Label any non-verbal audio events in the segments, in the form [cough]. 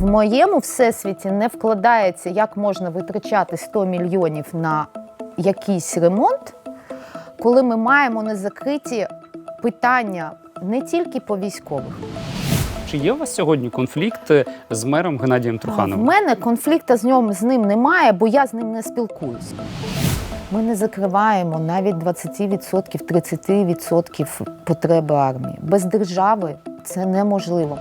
в моєму всесвіті не вкладається, як можна витрачати 100 мільйонів на якийсь ремонт, коли ми маємо незакриті питання не тільки по військових. Чи є у вас сьогодні конфлікт е, з мером Геннадієм Трухановим? мене конфлікту з ним, з ним немає, бо я з ним не спілкуюся. Ми не закриваємо навіть 20%, 30% потреби армії. Без держави це неможливо.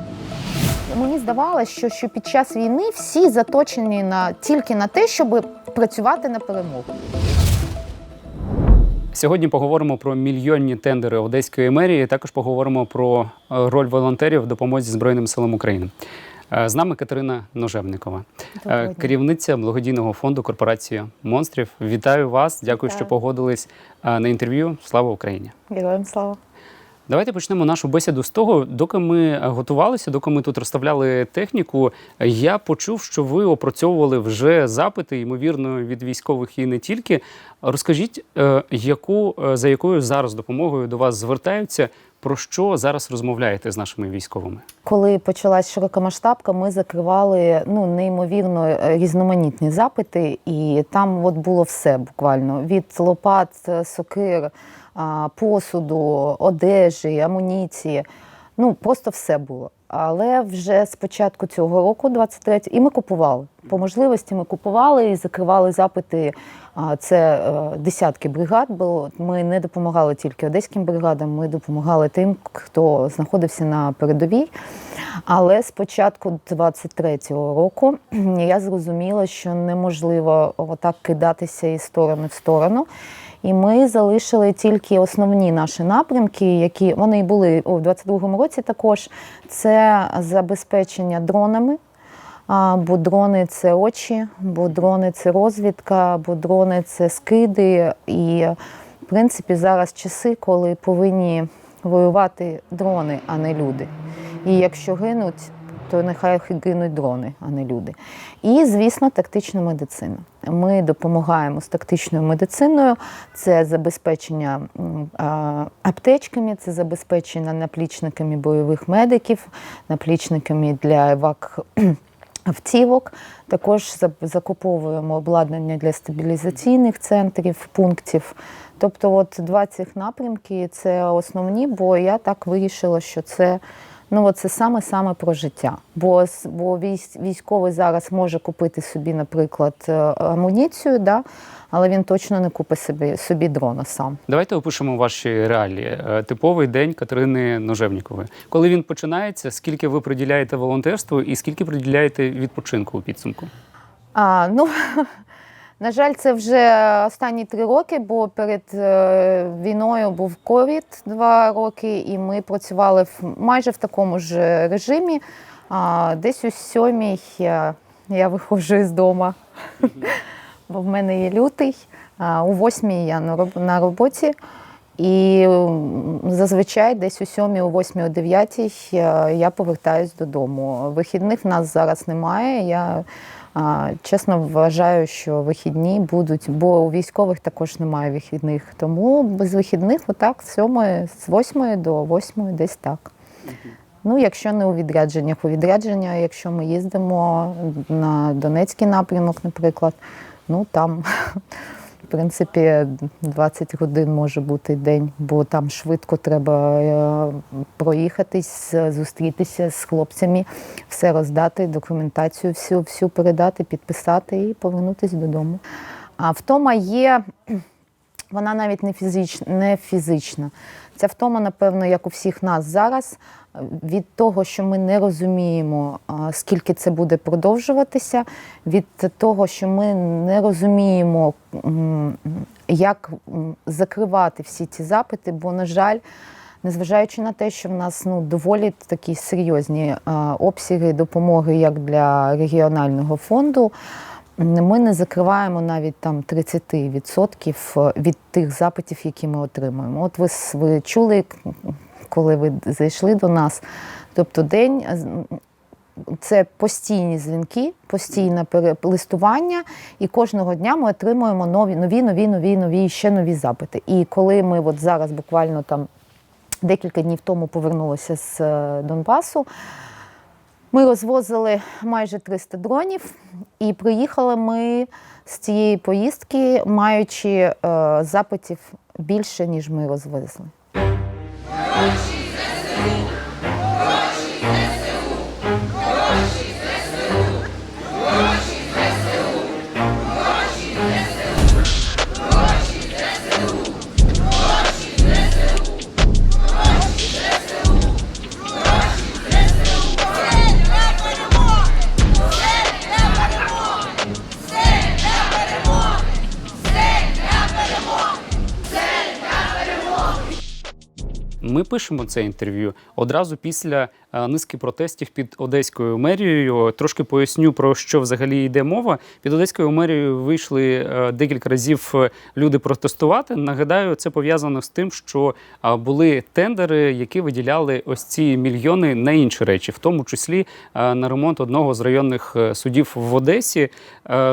Мені здавалося, що, що під час війни всі заточені на, тільки на те, щоб працювати на перемогу. Сьогодні поговоримо про мільйонні тендери Одеської мерії. Також поговоримо про е, роль волонтерів в допомозі Збройним силам України. Е, З нами Катерина Ножевникова, е, керівниця благодійного фонду корпорація монстрів. Вітаю вас! Дякую, Вітаю. що погодились на інтерв'ю. Слава Україні! Героям слава! Давайте почнемо нашу бесіду з того, доки ми готувалися, доки ми тут розставляли техніку. Я почув, що ви опрацьовували вже запити, ймовірно, від військових і не тільки. Розкажіть, е, яку е, за якою зараз допомогою до вас звертаються, про що зараз розмовляєте з нашими військовими? Коли почалась широкомасштабка, ми закривали ну неймовірно е, різноманітні запити, і там от було все буквально від лопат, сокир, посуду, одежі, амуніції. Ну просто все було. Але вже з початку цього року, 23, і ми купували. По можливості ми купували і закривали запити. Це е, десятки бригад було. Ми не допомагали тільки одеським бригадам, ми допомагали тим, хто знаходився на передовій. Але з початку 23-го року я зрозуміла, що неможливо отак кидатися із сторони в сторону. І ми залишили тільки основні наші напрямки, які вони були у 22-му році. Також це забезпечення дронами. Бо дрони це очі, бо дрони це розвідка, бо дрони це скиди. І в принципі зараз часи, коли повинні воювати дрони, а не люди. І якщо гинуть, то нехай гинуть дрони, а не люди. І, звісно, тактична медицина. Ми допомагаємо з тактичною медициною. Це забезпечення аптечками, це забезпечення наплічниками бойових медиків, наплічниками для евак. [clears throat] Автівок також закуповуємо обладнання для стабілізаційних центрів, пунктів. Тобто, от два цих напрямки це основні, бо я так вирішила, що це ну це саме саме про життя. Бо, бо військовий зараз може купити собі, наприклад, е, амуніцію, да? але він точно не купить собі, собі дрона сам. Давайте опишемо ваші реалії. Е, Типовий день Катерини Ножевнікової. Коли він починається, скільки ви приділяєте волонтерству і скільки приділяєте відпочинку у підсумку? А, ну, [laughs] на жаль, це вже останні три роки, бо перед е, війною був ковід два роки, і ми працювали в, майже в такому ж режимі. А, десь у сьомій я, я виходжу із дому, бо в мене є лютий, а у восьмій я на на роботі. І зазвичай десь у сьомій, у восьмій, о дев'ятій е, я повертаюсь додому. Вихідних в нас зараз немає. Я чесно вважаю, що вихідні будуть, бо у військових також немає вихідних. Тому без вихідних, отак, з сьомої, з восьмої до восьмої, десь так. Ну, якщо не у відрядженнях, у відрядження, якщо ми їздимо на Донецький напрямок, наприклад, ну там, принципі, 20 годин може бути день, бо там швидко треба е, проїхатись, зустрітися з хлопцями, все роздати, документацію всю, всю передати, підписати і повернутися додому. А втома є вона навіть не фізична, не фізична. Ця втома, напевно, як у всіх нас зараз, від того, що ми не розуміємо, скільки це буде продовжуватися, від того, що ми не розуміємо, як закривати всі ці запити, бо, на жаль, Незважаючи на те, що в нас ну доволі такі серйозні обсяги допомоги, як для регіонального фонду, ми не закриваємо навіть там 30% від тих запитів, які ми отримуємо. От ви, ви чули, коли ви зайшли до нас, тобто день. Це постійні дзвінки, постійне перелистування, і кожного дня ми отримуємо нові, нові, нові, нові, нові, ще нові запити. І коли ми от зараз буквально там декілька днів тому повернулися з е, Донбасу. Ми розвозили майже 300 дронів, і приїхали ми з цієї поїздки, маючи е, запитів більше, ніж ми розвезли. Ми пишемо це інтерв'ю одразу після е, низки протестів під Одеською мерією. Трошки поясню про що взагалі йде мова. Під Одеською мерією вийшли е, декілька разів е, люди протестувати. Нагадаю, це пов'язано з тим, що були тендери, які виділяли ось ці мільйони на інші речі, в тому числі на ремонт одного з районних судів в Одесі.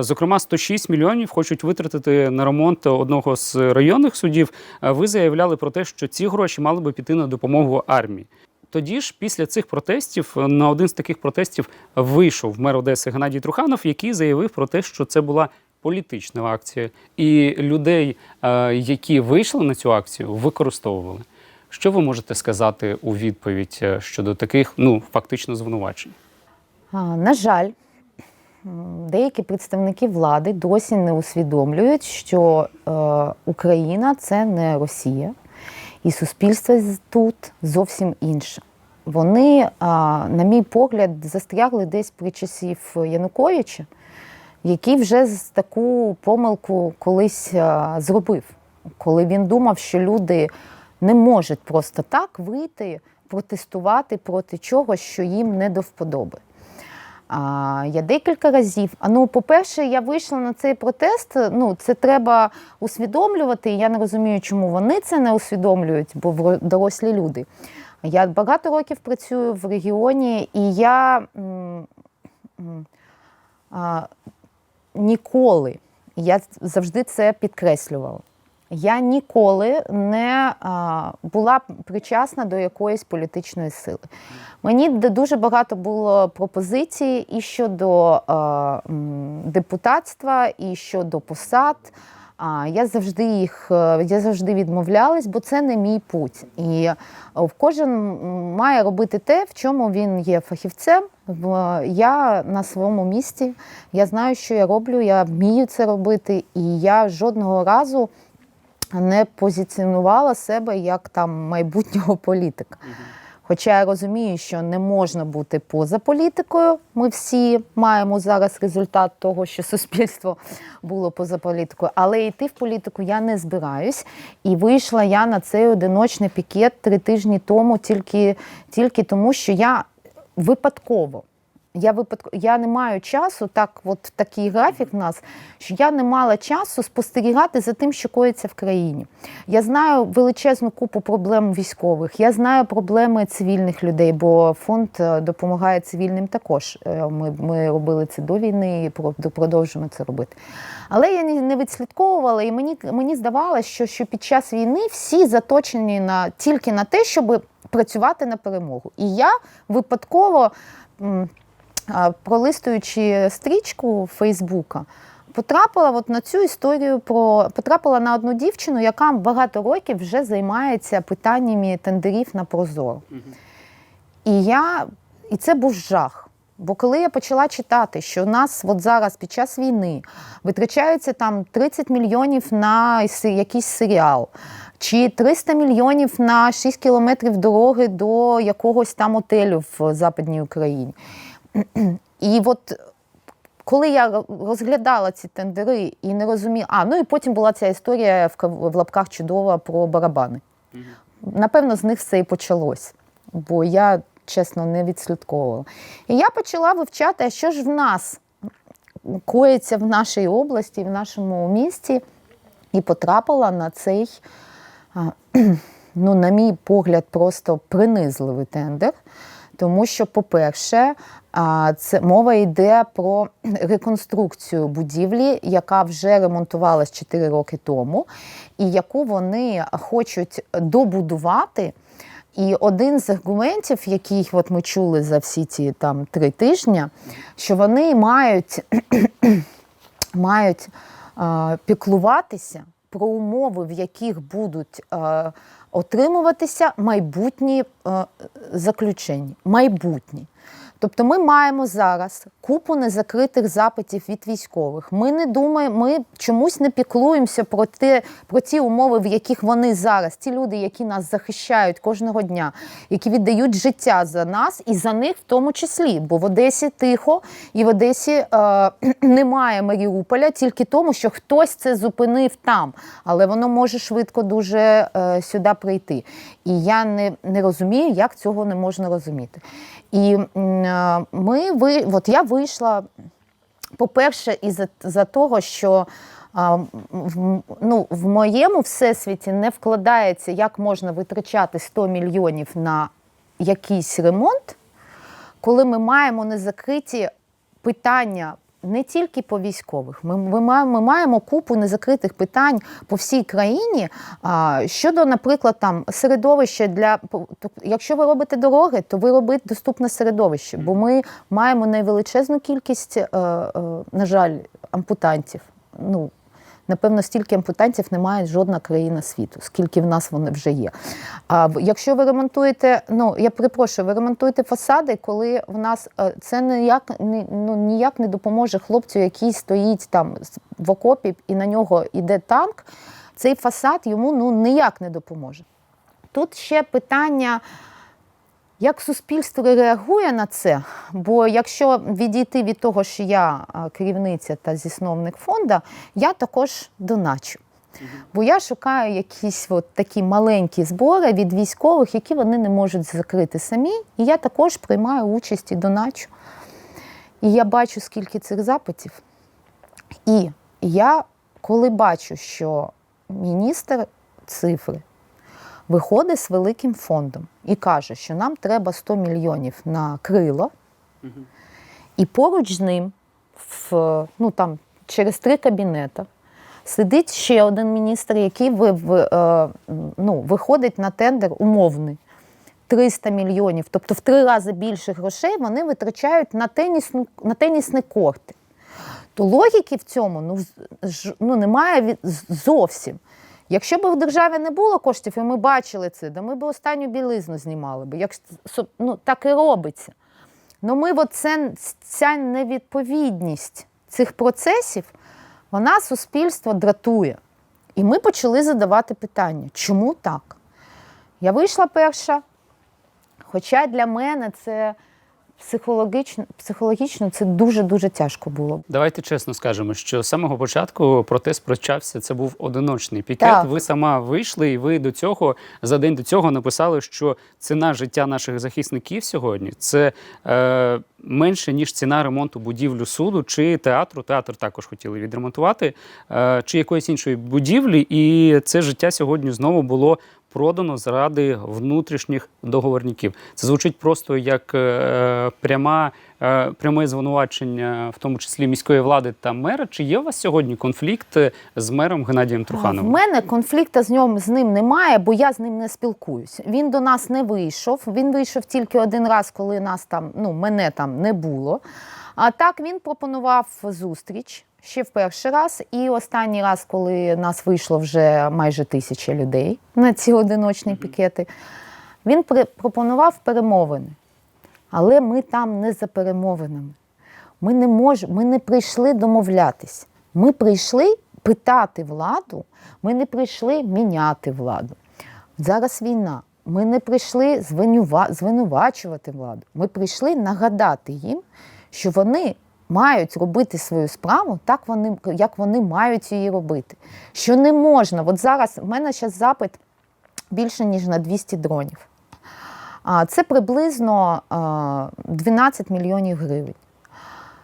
Зокрема, 106 мільйонів хочуть витратити на ремонт одного з районних судів. Ви заявляли про те, що ці гроші мали би піти на допомогу армії. Тоді ж, після цих протестів, е, на один з таких протестів вийшов мер Одеси Геннадій Труханов, який заявив про те, що це була політична акція, і людей, е, які вийшли на цю акцію, використовували. Що ви можете сказати у відповідь е, щодо таких, ну фактично, звинувачень? На жаль, деякі представники влади досі не усвідомлюють, що Україна це не Росія, і суспільство тут зовсім інше. Вони, на мій погляд, застрягли десь при часів Януковича, який вже таку помилку колись зробив, коли він думав, що люди не можуть просто так вийти протестувати проти чогось, що їм не до вподоби. А, я декілька разів. А ну, по-перше, я вийшла на цей протест. Ну, це треба усвідомлювати. Я не розумію, чому вони це не усвідомлюють, бо дорослі люди. Я багато років працюю в регіоні, і я а, ніколи, я завжди це підкреслювала. Я ніколи не була причасна до якоїсь політичної сили. Мені дуже багато було пропозицій і щодо депутатства, і щодо посад. Я завжди їх е, я завжди відмовлялась, бо це не мій путь. І е, кожен має робити те, в чому він є фахівцем. Я на своєму місці, я знаю, що я роблю, я вмію це робити, і я жодного разу не позиціонувала себе як там майбутнього політика. Хоча я розумію, що не можна бути поза політикою. Ми всі маємо зараз результат того, що суспільство було поза політикою, але йти в політику я не збираюсь. І вийшла я на цей одиночний пікет три тижні тому, тільки, тільки тому, що я випадково. Я випадку, я не маю часу, так, от такий графік в нас, що я не мала часу спостерігати за тим, що коїться в країні. Я знаю величезну купу проблем військових, я знаю проблеми цивільних людей, бо фонд е, допомагає цивільним також. Е, Ми, ми робили це до війни і продовжуємо це робити. Але я не не відслідковувала, і мені, мені здавалося, що, що під час війни всі заточені на, тільки на те, щоб працювати на перемогу. І я випадково. Пролистуючи стрічку Фейсбука, потрапила от на цю історію про потрапила на одну дівчину, яка багато років вже займається питаннями тендерів на Прозоро. І я і це був жах. Бо коли я почала читати, що у нас от зараз під час війни витрачаються там 30 мільйонів на якийсь серіал, чи 300 мільйонів на 6 кілометрів дороги до якогось там отелю в Западній Україні. І от коли я розглядала ці тендери і не розуміла, а ну і потім була ця історія в, лапках чудова про барабани. Напевно, з них все і почалось, бо я чесно не відслідковувала. І я почала вивчати, а що ж в нас коїться в нашій області, в нашому місті, і потрапила на цей, [clears throat] ну, на мій погляд, просто принизливий тендер. Тому що, по-перше, це мова йде про [clears throat] реконструкцію будівлі, яка вже ремонтувалась 4 роки тому, і яку вони хочуть добудувати. І один з аргументів, який от ми чули за всі ці там три тижні, що вони мають, [clears throat] мають піклуватися про умови, в яких будуть е, отримуватися майбутні е, заключення. Майбутні. Тобто ми маємо зараз купу незакритих запитів від військових. Ми не думаємо, ми чомусь не піклуємося про те, про ті умови, в яких вони зараз, ті люди, які нас захищають кожного дня, які віддають життя за нас і за них в тому числі. Бо в Одесі тихо і в Одесі е, [clears throat] немає Маріуполя тільки тому, що хтось це зупинив там, але воно може швидко дуже е, сюди прийти. І я не, не розумію, як цього не можна розуміти. І е, ми ви, от я вийшла, по-перше, із за, того, що в, ну, в моєму всесвіті не вкладається, як можна витрачати 100 мільйонів на якийсь ремонт, коли ми маємо незакриті питання. Не тільки по військових, ми, ми, маємо, ми маємо купу незакритих питань по всій країні. А, щодо, наприклад, там середовища для якщо ви робите дороги, то ви робите доступне середовище, бо ми маємо найвеличезну кількість, е, е, на жаль, ампутантів. Ну, Напевно, стільки ампутантів немає жодна країна світу, скільки в нас вони вже є. А якщо ви ремонтуєте, ну я перепрошую, ви ремонтуєте фасади, коли в нас е, це ніяк не ну ніяк не допоможе хлопцю, який стоїть там в окопі, і на нього йде танк. Цей фасад йому ну ніяк не допоможе. Тут ще питання. Як суспільство реагує на це? Бо якщо відійти від того, що я керівниця та засновник фонду, я також доначу. Бо я шукаю якісь от такі маленькі збори від військових, які вони не можуть закрити самі. І я також приймаю участь і доначу. І я бачу, скільки цих запитів. І я, коли бачу, що міністр цифри виходить з великим фондом і каже, що нам треба 100 мільйонів на крило, і поруч з ним, в, ну, там, через три кабінети, сидить ще один міністр, який ви, в, е, ну, виходить на тендер умовний. 300 мільйонів, тобто в три рази більше грошей вони витрачають на, тенісну, на тенісні корти. То логіки в цьому ну, ну, немає від, зовсім. Якщо б в державі не було коштів, і ми бачили це, то ми б останню білизну знімали б. Як, ну, так і робиться. Ну ми от ця невідповідність цих процесів, вона суспільство дратує. І ми почали задавати питання, чому так? Я вийшла перша, хоча для мене це психологічно, психологічно це дуже-дуже тяжко було. Давайте чесно скажемо, що з самого початку протест почався. Це був одиночний пікет. Так. Ви сама вийшли, і ви до цього за день до цього написали, що ціна життя наших захисників сьогодні це е, менше ніж ціна ремонту будівлю суду чи театру. Театр також хотіли відремонтувати, е, чи якоїсь іншої будівлі. І це життя сьогодні знову було. Продано заради внутрішніх договорників. Це звучить просто як е, пряма, е, пряме звинувачення, в тому числі міської влади та мера. Чи є у вас сьогодні конфлікт з мером Геннадієм Трухановим? мене конфлікту з ним, з ним немає, бо я з ним не спілкуюсь. Він до нас не вийшов. Він вийшов тільки один раз, коли нас там, ну, мене там не було. А так він пропонував зустріч ще в перший раз. І останній раз, коли нас вийшло вже майже тисяча людей на ці одиночні пікети, він пропонував перемовини. Але ми там не за перемовинами. Ми не можемо, ми не прийшли домовлятись. Ми прийшли питати владу, ми не прийшли міняти владу. Зараз війна. Ми не прийшли звинува- звинувачувати владу. Ми прийшли нагадати їм, що вони мають робити свою справу так, вони, як вони мають її робити. Що не можна. От зараз в мене зараз запит більше, ніж на 200 дронів. Це приблизно 12 мільйонів гривень.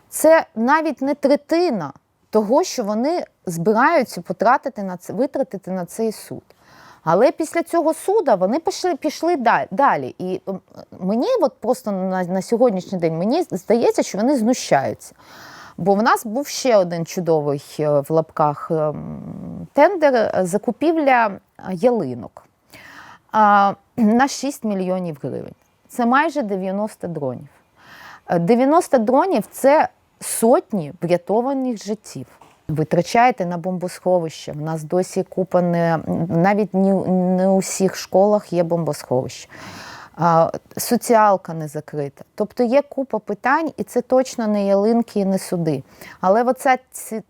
Це навіть не третина того, що вони збираються потратити на це, витратити на цей суд. Але після цього суду вони пішли, пішли далі. І мені, от просто на, на сьогоднішній день, мені здається, що вони знущаються. Бо в нас був ще один чудовий е, в лапках ем, тендер е, закупівля е, ялинок. на 6 мільйонів гривень. Це майже 90 дронів. Е, 90 дронів це сотні врятованих життів. Витрачаєте на бомбосховище. У нас досі купа не навіть не, у всіх школах є бомбосховище. Соціалка не закрита. Тобто є купа питань, і це точно не ялинки і не суди. Але оця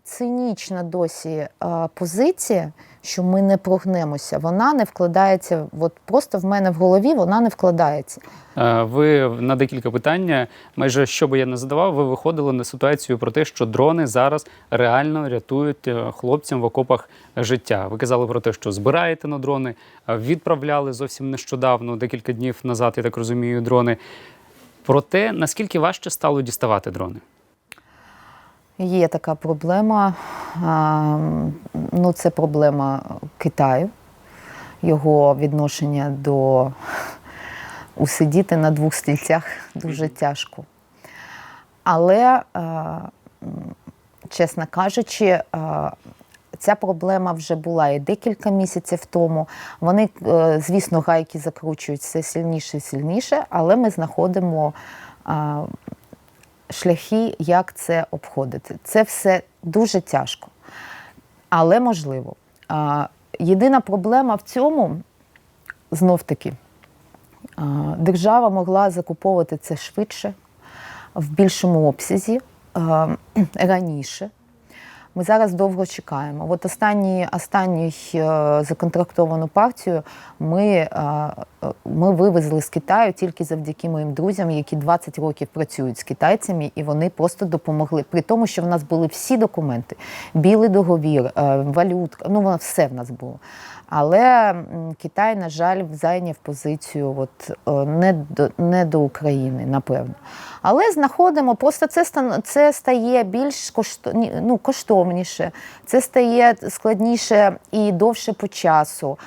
цинічна досі позиція, що ми не прогнемося, вона не вкладається. От просто в мене в голові вона не вкладається. Е, Ви на декілька питання, майже що би я не задавав, ви виходили на ситуацію про те, що дрони зараз реально рятують е, хлопцям в окопах життя. Ви казали про те, що збираєте на дрони, е, відправляли зовсім нещодавно, декілька днів назад, я так розумію, дрони. Про те, наскільки важче стало діставати дрони. Є така проблема. Ну, це проблема Китаю, його відношення до [laughs] усидіти на двох стільцях дуже тяжко. Але, чесно кажучи, ця проблема вже була і декілька місяців тому. Вони, е, звісно, гайки закручують все сильніше і сильніше, але ми знаходимо. Шляхи, як це обходити. Це все дуже тяжко, але можливо. Єдина проблема в цьому знов таки, держава могла закуповувати це швидше, в більшому обсязі, раніше. Ми зараз довго чекаємо. От останні останній е, законтрактовану партію ми, е, ми вивезли з Китаю тільки завдяки моїм друзям, які 20 років працюють з китайцями, і вони просто допомогли. При тому, що в нас були всі документи: білий договір, е, валютка, ну все в нас було. Але Китай, на жаль, зайняв позицію от, е, не, до, не до України, напевно. Але знаходимо, просто це, це стає більш коштоні, ну, коштовніше, це стає складніше і довше по часу.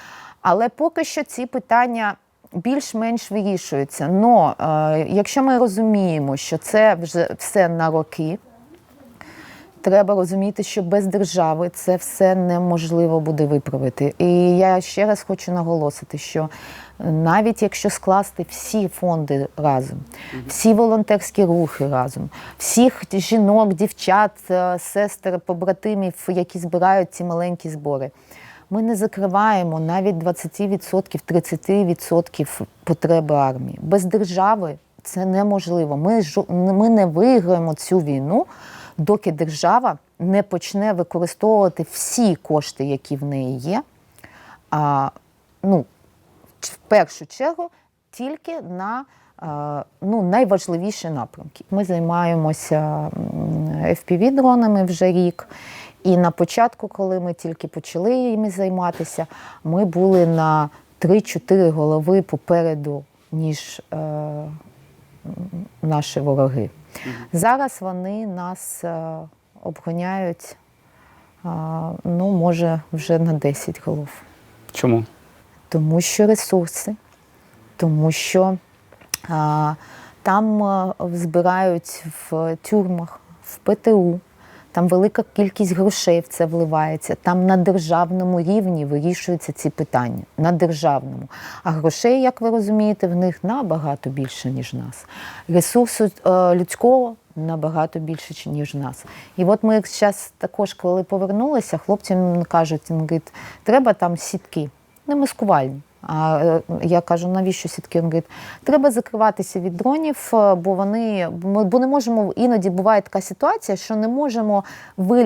Але поки що ці питання більш-менш вирішуються. Но е, якщо ми розуміємо, що це вже все на роки, треба розуміти, що без держави це все неможливо буде виправити. І я ще раз хочу наголосити, що навіть якщо скласти всі фонди разом, всі волонтерські рухи разом, всіх жінок, дівчат, е, сестер, побратимів, які збирають ці маленькі збори. Ми не закриваємо навіть 20%, 30% потреби армії. Без держави це неможливо. Ми, ми не виграємо цю війну, доки держава не почне використовувати всі кошти, які в неї є. А, ну, в першу чергу тільки на е, ну, найважливіші напрямки. Ми займаємося FPV-дронами вже рік. І на початку, коли ми тільки почали їми займатися, ми були на 3-4 голови попереду, ніж е, наші вороги. Зараз вони нас обгоняють, обганяють, е, ну, може, вже на 10 голов. Чому? Тому що ресурси, тому що а, там збирають в тюрмах, в ПТУ, там велика кількість грошей в це вливається. Там на державному рівні вирішуються ці питання. На державному. А грошей, як ви розумієте, в них набагато більше, ніж нас. Ресурсу е, людського набагато більше, ніж нас. І от ми зараз також, коли повернулися, хлопці кажуть, говорить, треба там сітки не маскувальні. Е, я кажу, навіщо сітки? Він говорить, треба закриватися від дронів, е, бо вони бо не можемо. Іноді буває така ситуація, що не можемо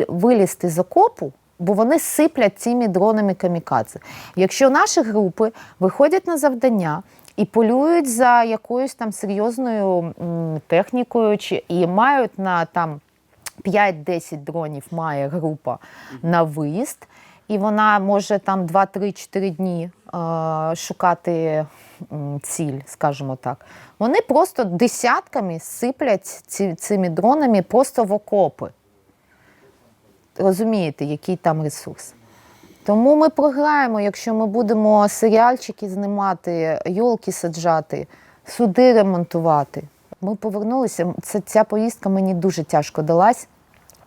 вилізти з окопу, бо вони сиплять цими дронами камікадзе. Якщо наші групи виходять на завдання. І полюють за якоюсь там серйозною технікою, чи і мають на там 5-10 дронів має група на виїзд, і вона може там 2-3-4 дні е, шукати ціль, скажімо так. Вони просто десятками сиплять ці, цими дронами просто в окопи. Розумієте, який там ресурс. Тому ми програємо, якщо ми будемо серіальчики знімати, йолки саджати, суди ремонтувати. Ми повернулися. Це, ця поїздка мені дуже тяжко далась.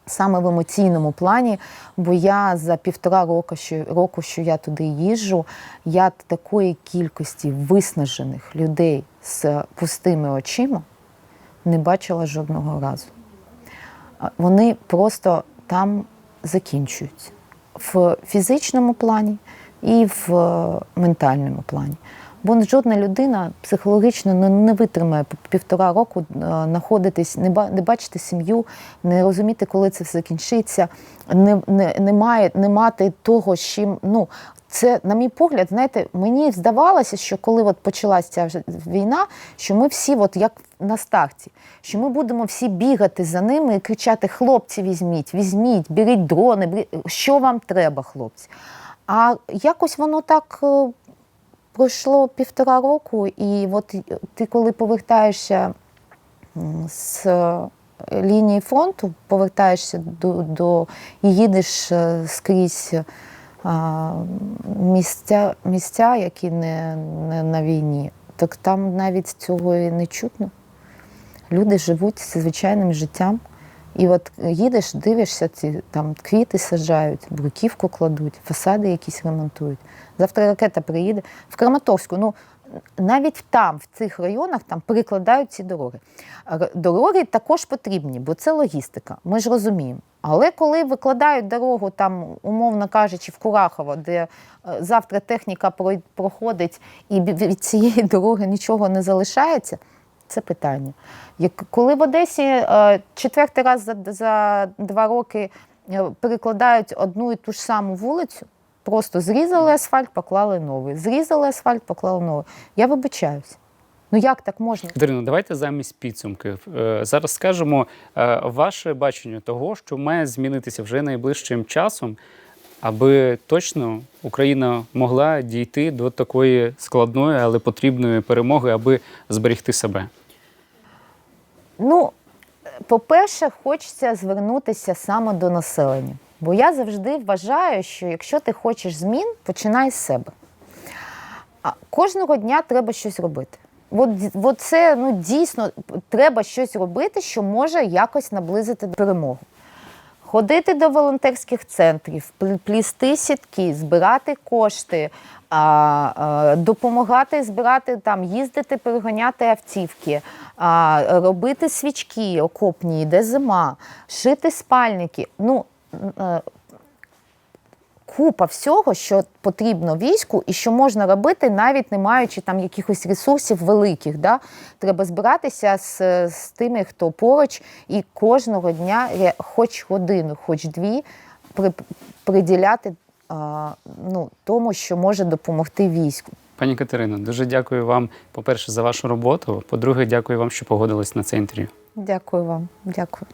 Саме в емоційному плані, бо я за півтора року, що, року, що я туди їжджу, я такої кількості виснажених людей з пустими очима не бачила жодного разу. Вони просто там закінчуються в фізичному плані і в е, ментальному плані. Бо жодна людина психологічно не, витримає півтора року е, знаходитись, не бачити сім'ю, не розуміти, коли це все закінчиться, не, не, не, має, не мати того, з чим. Ну, це, на мій погляд, знаєте, мені здавалося, що коли от почалася ця війна, що ми всі, от як на старті, що ми будемо всі бігати за ними і кричати: хлопці, візьміть, візьміть, беріть дрони, беріть, що вам треба, хлопці. А якось воно так е, пройшло півтора року, і от ти, коли повертаєшся з е, лінії фронту, повертаєшся до, до і їдеш е, скрізь а, місця, місця, які не, не на війні, так там навіть цього і не чутно. Люди живуть звичайним життям. І от їдеш, дивишся, ці там квіти саджають, бруківку кладуть, фасади якісь ремонтують. Завтра ракета приїде. В Краматорську, ну навіть там, в цих районах, там перекладають ці дороги. Дороги також потрібні, бо це логістика. Ми ж розуміємо. Але коли викладають дорогу, там, умовно кажучи, в Курахово, де е, завтра техніка проходить і від цієї дороги нічого не залишається, це питання. Як коли в Одесі е, четвертий раз за, за два роки е, перекладають одну і ту ж саму вулицю, просто зрізали асфальт, поклали новий. Зрізали асфальт, поклали новий. Я вибачаюся. Ну як так можна? Катерино, давайте замість підсумків. Е, Зараз скажемо ваше бачення того, що має змінитися вже найближчим часом, аби точно Україна могла дійти до такої складної, але потрібної перемоги, аби зберегти себе. Ну, по-перше, хочеться звернутися саме до населення. Бо я завжди вважаю, що якщо ти хочеш змін, починай з себе. А кожного дня треба щось робити. От, от це ну, дійсно треба щось робити, що може якось наблизити перемогу. Ходити до волонтерських центрів, плі- плісти сітки, збирати кошти, допомагати збирати там, їздити, переганяти автівки, робити свічки окопні, де зима, шити спальники. Ну, е, купа всього, що потрібно війську, і що можна робити, навіть не маючи там якихось ресурсів великих. Да? Треба збиратися з, з тими, хто поруч, і кожного дня хоч годину, хоч дві при, приділяти а, ну, тому, що може допомогти війську. Пані Катерино, дуже дякую вам, по-перше, за вашу роботу. По-друге, дякую вам, що погодились на це інтерв'ю. Дякую вам. Дякую.